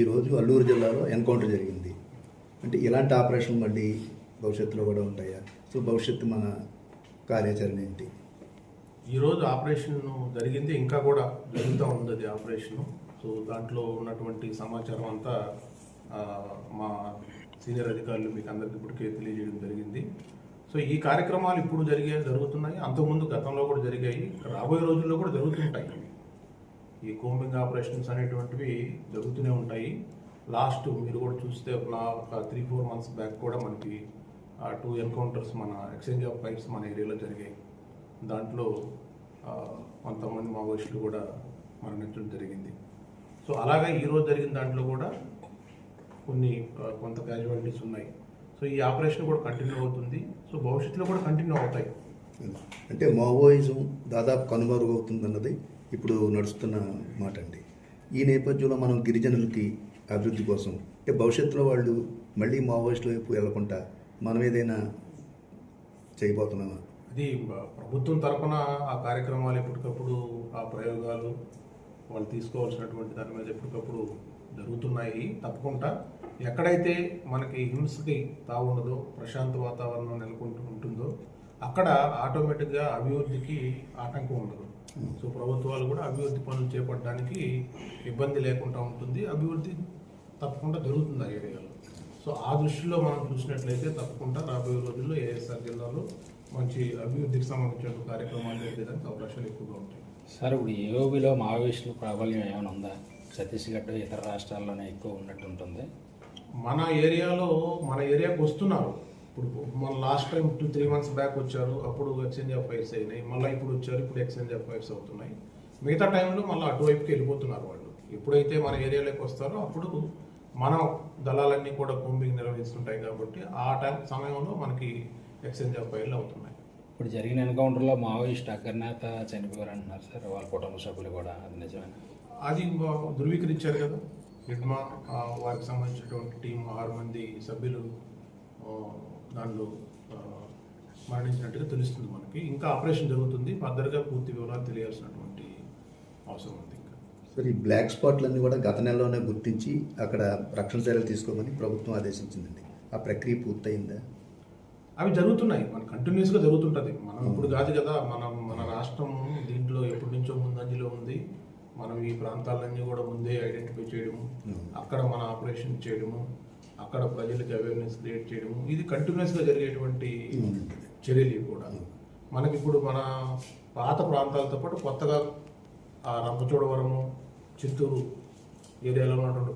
ఈరోజు అల్లూరు జిల్లాలో ఎన్కౌంటర్ జరిగింది. అంటే ఇలాంటి ఆపరేషన్ మళ్ళీ భవిష్యత్తులో కూడా ఉంటాయా? సో భవిష్యత్తు మన కార్యాచరణ ఏంటి? ఈరోజు ఆపరేషన్ జరిగింది ఇంకా కూడా జరుగుతూ ఉంది అది ఆపరేషన్. సో దాంట్లో ఉన్నటువంటి సమాచారం అంతా మా సీనియర్ అధికారులు మీకు అందరికి ఇప్పటికే తెలియజేయడం జరిగింది. సో ఈ కార్యక్రమాలు ఇప్పుడు జరిగే జరుగుతున్నాయి. అంతకుముందు గతంలో కూడా జరిగాయి. రాబోయే రోజుల్లో కూడా జరుగుతుంటాయి. ఈ కోంబింగ్ ఆపరేషన్స్ అనేటువంటివి జరుగుతూనే ఉంటాయి. లాస్ట్ మీరు కూడా చూస్తే నా ఒక త్రీ ఫోర్ మంత్స్ బ్యాక్ కూడా మనకి టూ ఎన్కౌంటర్స్ మన ఎక్స్చేంజ్ ఆఫ్ పైప్స్ మన ఏరియాలో జరిగాయి. దాంట్లో కొంతమంది మావోయిస్టులు కూడా మరణించడం జరిగింది. సో అలాగే ఈరోజు జరిగిన దాంట్లో కూడా కొన్ని కొంత క్యాజువాలిటీస్ ఉన్నాయి. సో ఈ ఆపరేషన్ కూడా కంటిన్యూ అవుతుంది. సో భవిష్యత్తులో కూడా కంటిన్యూ అవుతాయి. అంటే మావోయిజం దాదాపు కనుమరుగవుతుందన్నది ఇప్పుడు నడుస్తున్న మాట అండి ఈ నేపథ్యంలో మనం గిరిజనులకి అభివృద్ధి కోసం అంటే భవిష్యత్తులో వాళ్ళు మళ్ళీ మావోయిస్టుల వైపు వెళ్ళకుండా మనం ఏదైనా చేయబోతున్నామా? అది ప్రభుత్వం తరపున ఆ కార్యక్రమాలు ఎప్పటికప్పుడు ఆ ప్రయోగాలు వాళ్ళు తీసుకోవాల్సినటువంటి దాని మీద ఎప్పటికప్పుడు జరుగుతున్నాయి తప్పకుండా. ఎక్కడైతే మనకి హింసకి తావుండదో ప్రశాంత వాతావరణం నెలకొంటూ ఉంటుందో అక్కడ ఆటోమేటిక్గా అభివృద్ధికి ఆటంకం ఉండదు. సో ప్రభుత్వాలు కూడా అభివృద్ధి పనులు చేపట్టడానికి ఇబ్బంది లేకుండా ఉంటుంది. అభివృద్ధి తప్పకుండా జరుగుతుంది ఆ ఏరియాలో. సో ఆ దృష్టిలో మనం చూసినట్లయితే తప్పకుండా రాబోయే రోజుల్లో ఏఎస్ఆర్ జిల్లాలో మంచి అభివృద్ధికి సంబంధించిన కార్యక్రమాలు జరిగేదానికి అవకాశాలు ఎక్కువగా ఉంటాయి. సార్ ఇప్పుడు ఏఓబిలో మావోయిస్టుల ప్రాబల్యం ఏమైనా ఉందా? ఛత్తీస్గఢ్ ఇతర రాష్ట్రాల్లోనే ఎక్కువ ఉన్నట్టు ఉంటుంది మన ఏరియాలో మన ఏరియాకి వస్తున్నారు. ఇప్పుడు మన last time two three months back వచ్చారు అప్పుడు ఎక్స్చేంజ్ ఆఫ్ ఫైర్స్ అయినాయి మళ్ళీ ఇప్పుడు వచ్చారు ఇప్పుడు ఎక్స్చేంజ్ ఆఫ్ ఫైర్స్ అవుతున్నాయి. మిగతా టైంలో మళ్ళీ అటువైపుకి వెళ్ళిపోతున్నారు వాళ్ళు. ఎప్పుడైతే మన ఏరియాలోకి వస్తారో అప్పుడు మనం దళాలన్నీ కూడా కూంబింగ్ నిర్వహిస్తుంటాయి కాబట్టి ఆ టైం సమయంలో మనకి ఎక్స్చేంజ్ ఆఫ్ ఫైర్లు అవుతున్నాయి. ఇప్పుడు జరిగిన ఎన్కౌంటర్లో మావోయిస్ట్ అగ్రనేత చనిపోయారు అంటున్నారు సార్ వాళ్ళ కుటుంబ సభ్యులు కూడా అది నిజమేనా? అది ధృవీకరించారు కదా. ఇడ్మా ఆ, వారికి సంబంధించినటువంటి టీం ఆరు మంది సభ్యులు దానిలో మరణించినట్టుగా తెలుస్తుంది మనకి. ఇంకా ఆపరేషన్ జరుగుతుంది. ఫర్దర్గా పూర్తి వివరాలు తెలియాల్సినటువంటి అవసరం ఉంది ఇంకా. సరే ఈ బ్లాక్ స్పాట్లన్నీ కూడా గత నెలలోనే గుర్తించి అక్కడ రక్షణ చర్యలు తీసుకోమని ప్రభుత్వం ఆదేశించిందండి. ఆ ప్రక్రియ పూర్తయిందా? అవి జరుగుతున్నాయి. మన కంటిన్యూస్గా జరుగుతుంటుంది. మనం ఇప్పుడు కాదు కదా మనం మన రాష్ట్రం దీంట్లో ఎప్పటి నుంచో ముందంజలో ఉంది. మనం ఈ ప్రాంతాలన్నీ కూడా ముందే ఐడెంటిఫై చేయడము అక్కడ మన ఆపరేషన్ చేయడము అక్కడ ప్రజలకు అవేర్నెస్ క్రియేట్ చేయడము. ఇది కంటిన్యూస్గా జరిగేటువంటి చర్యలు కూడా. మనకి ఇప్పుడు మన పాత ప్రాంతాలతో పాటు కొత్తగా ఆ రంపచోడవరము చిత్తూరు ఏరియాలో ఉన్నటువంటి